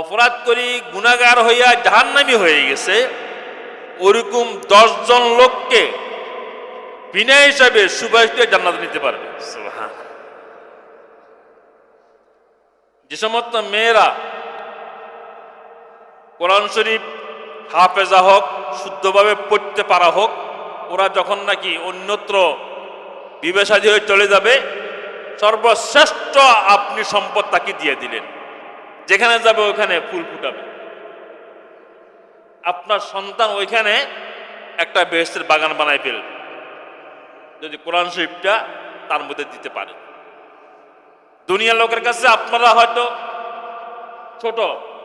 অপরাধ করি গুণাগার হইয়া জাহান্নামি হয়ে গেছে, ওরকম দশজন লোককে বিনা হিসাবে সুবাস জান্নাত নিতে পারবে। যে সমস্ত মেয়েরা কোরআন শরীফ হাফেজা হোক, শুদ্ধভাবে পড়তে পারা হোক, ওরা যখন নাকি অন্যত্র বিবেশাদী হয়ে চলে যাবে, সর্বশ্রেষ্ঠ আপনি সম্পদ তাকে দিয়ে দিলেন যেখানে যাবে ওখানে ফুল ফুটাবে। আপনার সন্তান ওইখানে একটা বেহেস্তের বাগান বানাই ফেলবে। যদি কোরআন শরীফটা তার মধ্যে দিতে পারে। দুনিয়ার লোকের কাছে আপনারা হয়তো ছোট,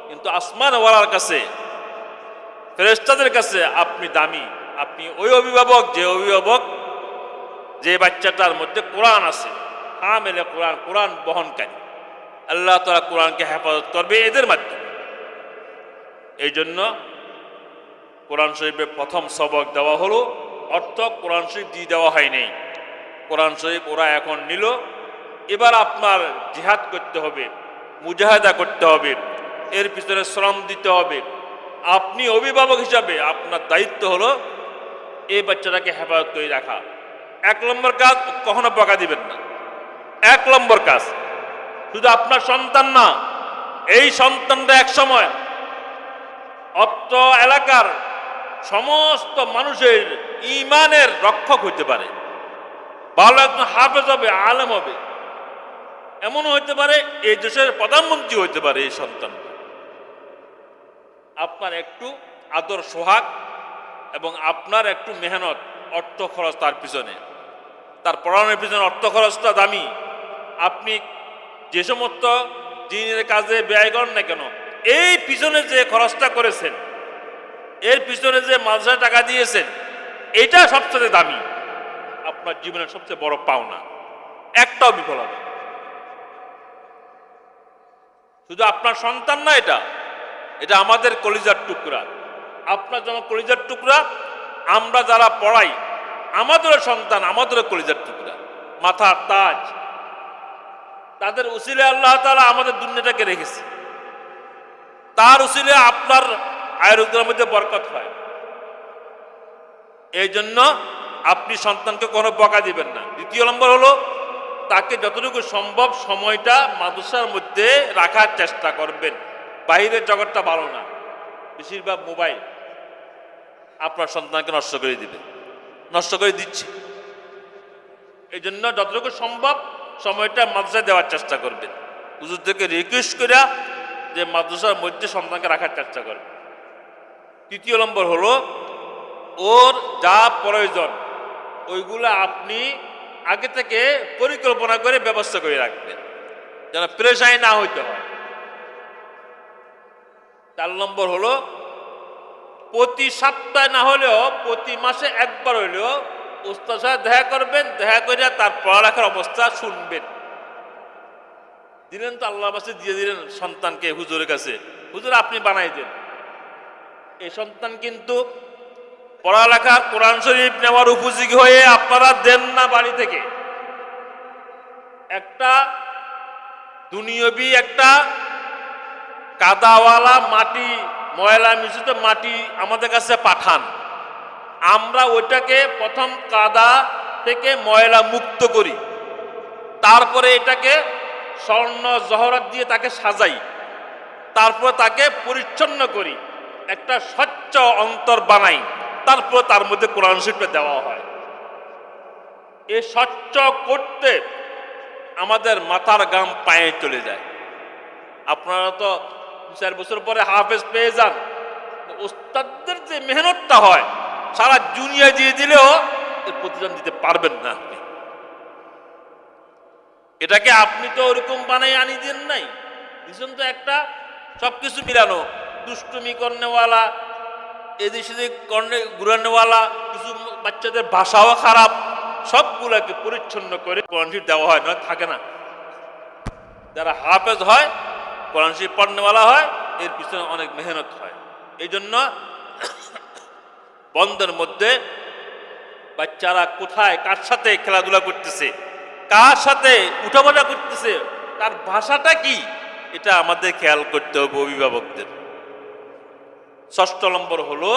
কিন্তু আসমান ওয়ালার কাছে ফেরেস্তাদের কাছে আপনি দামি, আপনি ওই অভিভাবক, যে অভিভাবক, যে বাচ্চাটার মধ্যে কোরআন আছে। হা মেলে কোরআন কোরআন বহনকারী। আল্লাহ তালা কোরআনকে হেফাজত করবে এদের মাধ্যমে। এই জন্য কোরআন শরীফের প্রথম সবক দেওয়া হলো, অর্থ কোরআন শরীফ দিয়ে দেওয়া হয়নি। কোরআন শরীফ ওরা এখন নিল। এবার আপনার জিহাদ করতে হবে, মুজাহাদা করতে হবে, এর পিছনে শ্রম দিতে হবে। আপনি অভিভাবক হিসাবে আপনার দায়িত্ব হলো এই বাচ্চাটাকে হেফাজত করে রাখা। এক নম্বর কাজ কখনো বকা দিবেন না। এক নম্বর কাজ শুধু আপনার সন্তান না, এই সন্তানটা এক সময় অত্র এলাকার সমস্ত মানুষের ইমানের রক্ষক হইতে পারে। ভালো একজন হাফেজ হবে, আলেম হবে। এমনও হইতে পারে, এই দেশের প্রধানমন্ত্রী হইতে পারে এই সন্তান আপনার একটু আদর, সোহাগ এবং আপনার একটু মেহনত, অর্থ খরচ তার পিছনে। তার পড়ানোর পিছনে অর্থ খরচটা দামি। আপনি যে সমস্ত দিনের কাজে ব্যয় করেন না কেন, এই পিছনে যে খরচটা করেছেন, এর পিছনে যে মাদ্রাসায় টাকা দিয়েছেন, এটা সবচেয়ে দামি। আপনার জীবনের সবচেয়ে বড় পাওনা। একটাও বিফল হবে শুধু আপনার সন্তান না এটা এটা আমাদের কলিজার টুকরা। আপনার যেমন কলিজার টুকরা, আমরা যারা পড়াই, আমাদেরও সন্তান, আমাদেরও কলিজার টুকরা। মাথার তাজ। তাদের উসিলে আল্লাহ তালা আমাদের দুনিয়াটাকে রেখেছে। তার উসিলে আপনার আয়ুর্বেদের মধ্যে বরকত হয়। এই জন্য আপনি সন্তানকে কোনো বকা দিবেন না। দ্বিতীয় নম্বর হলো, তাকে যতটুকু সম্ভব সময়টা মাদ্রাসার মধ্যে রাখার চেষ্টা করবেন। বাইরের জগৎটা ভালো না। বেশিরভাগ মোবাইল আপনার সন্তানকে নষ্ট করে দিবে। নষ্ট করে দিচ্ছে। এই জন্য যতটুকু সম্ভব সময়টা মাদ্রাসায় দেওয়ার চেষ্টা করবেন হুজুর থেকে রিকোয়েস্ট করে যে মাদ্রাসার মধ্যে সন্তানকে রাখার চেষ্টা করবে। তৃতীয় নম্বর হলো, ওর যা প্রয়োজন, ওইগুলো আপনি আগে থেকে পরিকল্পনা করে ব্যবস্থা করে রাখবেন, যেন প্রেশাই না হইতে হয়। চার নম্বর হলো, প্রতি সপ্তাহে না হলেও, প্রতি মাসে একবার হলেও উস্তাদ সাহেব দেখা করবেন, দেখা করে তার পড়ালেখার অবস্থা শুনবেন। দিলেন তো আল্লাহ বাসে দিয়ে দিলেন সন্তানকে হুজুরের কাছে। হুজুর, আপনি বানাই দেন। এই সন্তান কিন্তু পড়ালেখা কোরআন শরীফ নেওয়ার উপযোগী হয়ে আপনারা দেন না বাড়ি থেকে। একটা দুনিয়বী একটা কাদাওয়ালা মাটি, ময়লা মিশ্রিত মাটি আমাদের কাছে পাঠান। আমরা ওইটাকে প্রথম কাদা থেকে ময়লা মুক্ত করি। তারপরে এটাকে স্বর্ণ জহরাত দিয়ে তাকে সাজাই। তারপর তাকে পরিচ্ছন্ন করি। একটা স্বচ্ছ অন্তর বানাই। তারপর তার মধ্যে কোরআন শরীফটা দেওয়া হয়। এ স্বচ্ছ করতে আমাদের মাথার গাম পায়ে চলে যায়। আপনারা তো চার বছর পরে হাফেজ পেয়ে যান। ওস্তাদদের যে মেহনতটা হয় সারা দুনিয়া দিয়ে দিলেও এর প্রতিদান দিতে পারবেন না আপনি। এটাকে আপনি তো ওরকম বানাই আনি দেন নাই। দিচ্ছেন তো একটা? সব কিছু মিলানো। দুষ্টুমি কর্নেওয়ালা, এদিক সেদিক কর্নে, ঘুরানোওয়ালা, কিছু বাচ্চাদের ভাষাও খারাপ, সবগুলাকে পরিচ্ছন্ন করে কোরআন দেওয়া হয়, নয়, থাকে না। যারা হাফেজ হয়, কোরআন পড়নেওয়ালা হয়, এর পিছনে অনেক মেহনত হয়। এই জন্য বন্ধের মধ্যে বাচ্চারা কোথায়, কার সাথে খেলাধুলা করতেছে, কার সাথে উঠাবসা করতেছে, তার ভাষাটা কি? এটা আমাদের খেয়াল করতে হবে অভিভাবকদের। ষষ্ঠ নম্বর হলো,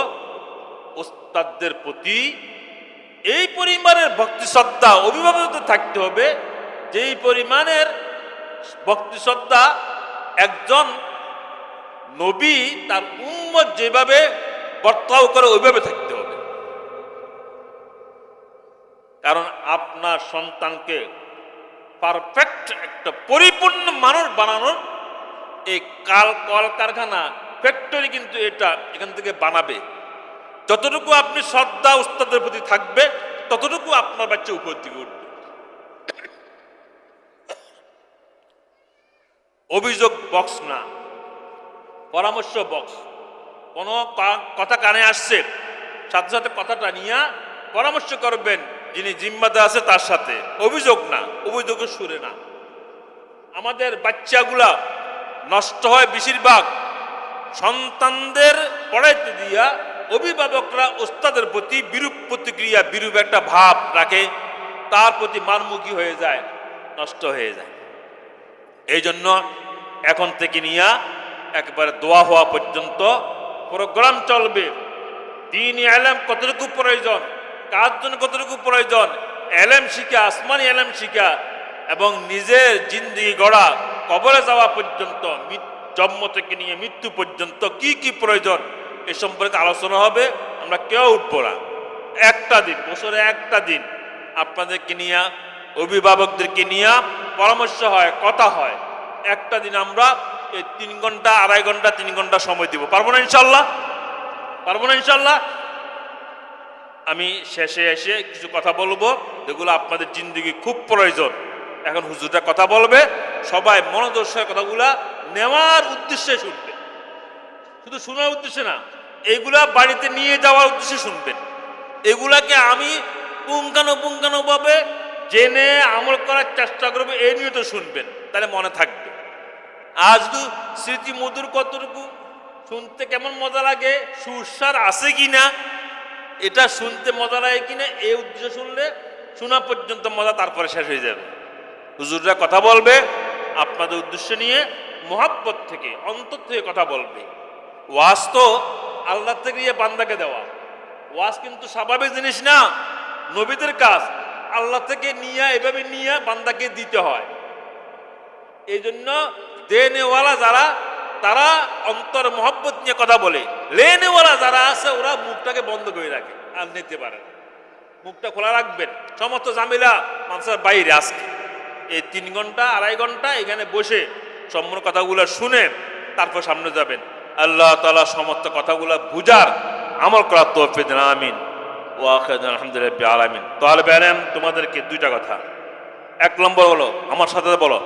ওস্তাদদের প্রতি এই পরিমাণের ভক্তি শ্রদ্ধা অভিভাবকদের থাকতে হবে, যেই পরিমাণের ভক্তি শ্রদ্ধা একজন নবী তার উম্মত যেভাবে বর্তাও করে, ওইভাবে থাকতে কারণ আপনার সন্তানকে পারফেক্ট একটা পরিপূর্ণ মানুষ বানানোর এই কাল কলকারখানা ফ্যাক্টরি কিন্তু এটা এখান থেকে বানাবে। যতটুকু আপনি শ্রদ্ধা উস্তাদের প্রতি থাকবে, ততটুকু আপনার বাচ্চা উপর দিকে উঠবে। অভিযোগ বক্স না। পরামর্শ বক্স কোনো কথা কানে আসছে, সাথে সাথে কথাটা নিয়ে পরামর্শ করবেন। যিনি জিম্মাদার আছে তার সাথে। অভিযোগ না অভিযোগের সুরে না। আমাদের বাচ্চাগুলা নষ্ট হয় বেশিরভাগ। সন্তানদের পড়াইতে দিয়া অভিভাবকরা ওস্তাদের প্রতি বিরূপ প্রতিক্রিয়া, বিরূপ একটা ভাব রাখে। তার প্রতি মানমুখী হয়ে যায়, নষ্ট হয়ে যায়। এই জন্য এখন থেকে নিয়ে একবারে দোয়া হওয়া পর্যন্ত প্রোগ্রাম চলবে। দিন এলেম কতটুকু প্রয়োজন? কার জন্য কতটুকু প্রয়োজন? এলেম শিখা, আসমানি এলেম শিখা এবং নিজের জিন্দিগি গড়া, কবরে যাওয়া পর্যন্ত জন্ম থেকে নিয়ে মৃত্যু পর্যন্ত কি কি প্রয়োজন? এ সম্পর্কে আলোচনা হবে, আমরা কেউ উঠবো না। একটা দিন, বছরে একটা দিন আপনাদেরকে নিয়ে, অভিভাবকদেরকে নিয়ে পরামর্শ হয়, কথা হয়। একটা দিন আমরা এই তিন ঘণ্টা, আড়াই ঘণ্টা, তিন ঘণ্টা সময় দিব। পারব না ইনশাল্লাহ? পারব না ইনশাল্লাহ? আমি শেষে এসে কিছু কথা বলব, যেগুলো আপনাদের জিন্দগি খুব প্রয়োজন। এখন হুজুরটা কথা বলবে, সবাই মনোদর্শকের কথাগুলা নেওয়ার উদ্দেশ্যে শুনবে। শুধু শোনার উদ্দেশ্যে না, এগুলা বাড়িতে নিয়ে যাওয়ার উদ্দেশ্যে শুনবেন এগুলাকে আমি পুঙ্খানুপুঙ্খানুভাবে জেনে আমল করার চেষ্টা করব নিয়ে তো শুনবেন, তাহলে মনে থাকবে। আজ শুধু স্মৃতি মধুর কতটুকু, শুনতে কেমন মজা লাগে সুস্বার আছে কি না এটা শুনতে মজা লাগে কিনা এই উদ্দেশ্য শুনলে শোনা পর্যন্ত মজা, তারপরে শেষ হয়ে যাবে। হুজুররা কথা বলবে, আপনাদের উদ্দেশ্য নিয়ে মোহাব্বত থেকে, অন্তর থেকে কথা বলবে। ওয়াজ তো আল্লাহ থেকে গিয়ে বান্দাকে দেওয়া। ওয়াজ কিন্তু স্বাভাবিক জিনিস না, নবীদের কাজ। আল্লাহ থেকে নিয়ে, এভাবে নিয়ে বান্দাকে দিতে হয়। এই জন্য দেনেওয়ালা যারা তারা অন্তর মহব্বত নিয়ে কথা বলে। লেনেওয়ালা যারা আছে, ওরা মুখটাকে বন্ধ করে রাখে, আর নিতে পারে মুখটা খোলা রাখবেন। সমস্ত জামিলা মানুষের বাইরে আজকে। এই তিন ঘণ্টা, আড়াই ঘণ্টা এখানে বসে সম্পূর্ণ কথাগুলো শুনে তারপর সামনে যাবেন। আল্লাহ তালা সমস্ত কথাগুলো বুঝার আমল করার তৌফিক দেন, আমিন। ও আলহামদুলিল্লাহ আলামিন। তাহলে বেরেন তোমাদেরকে দুইটা কথা। এক নম্বর হলো, আমার সাথে বলো,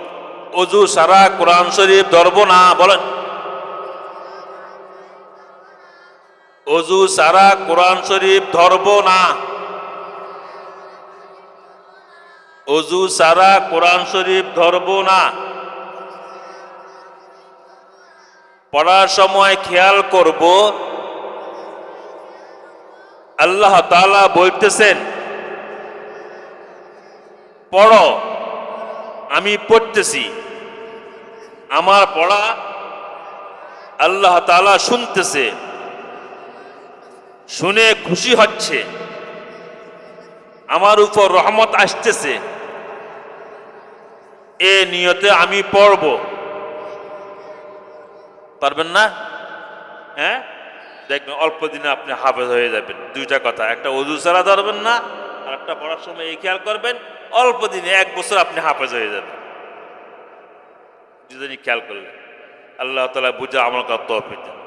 অজু সারা কোরআন শরীফ ধরব না, বলেন। অজু, সারা কোরআন শরীফ ধরব না। অজু, সারা কোরআন শরীফ ধরব না। পড়ার সময় খেয়াল করব। আল্লাহ তালা বলতেছেন, পড়ো, আমি পড়তেছি। আমার পড়া আল্লাহ তাআলা শুনতেছে। শুনে খুশি হচ্ছে। আমার উপর রহমত আসতেছে। এ নিয়তে আমি পড়ব। পারবেন না? হ্যাঁ? দেখবেন অল্প দিনে আপনি হাফেজ হয়ে যাবেন। দুইটা কথা, একটা অজু ছাড়া ধরবেন না, আর একটা পড়ার সময় এই খেয়াল করবেন, অল্প দিনে এক বছর আপনি হাফেজ হয়ে যাবেন। দুজনই খেয়াল করবেন। আল্লাহ তালা বুঝে আমার তৌফিক দেন।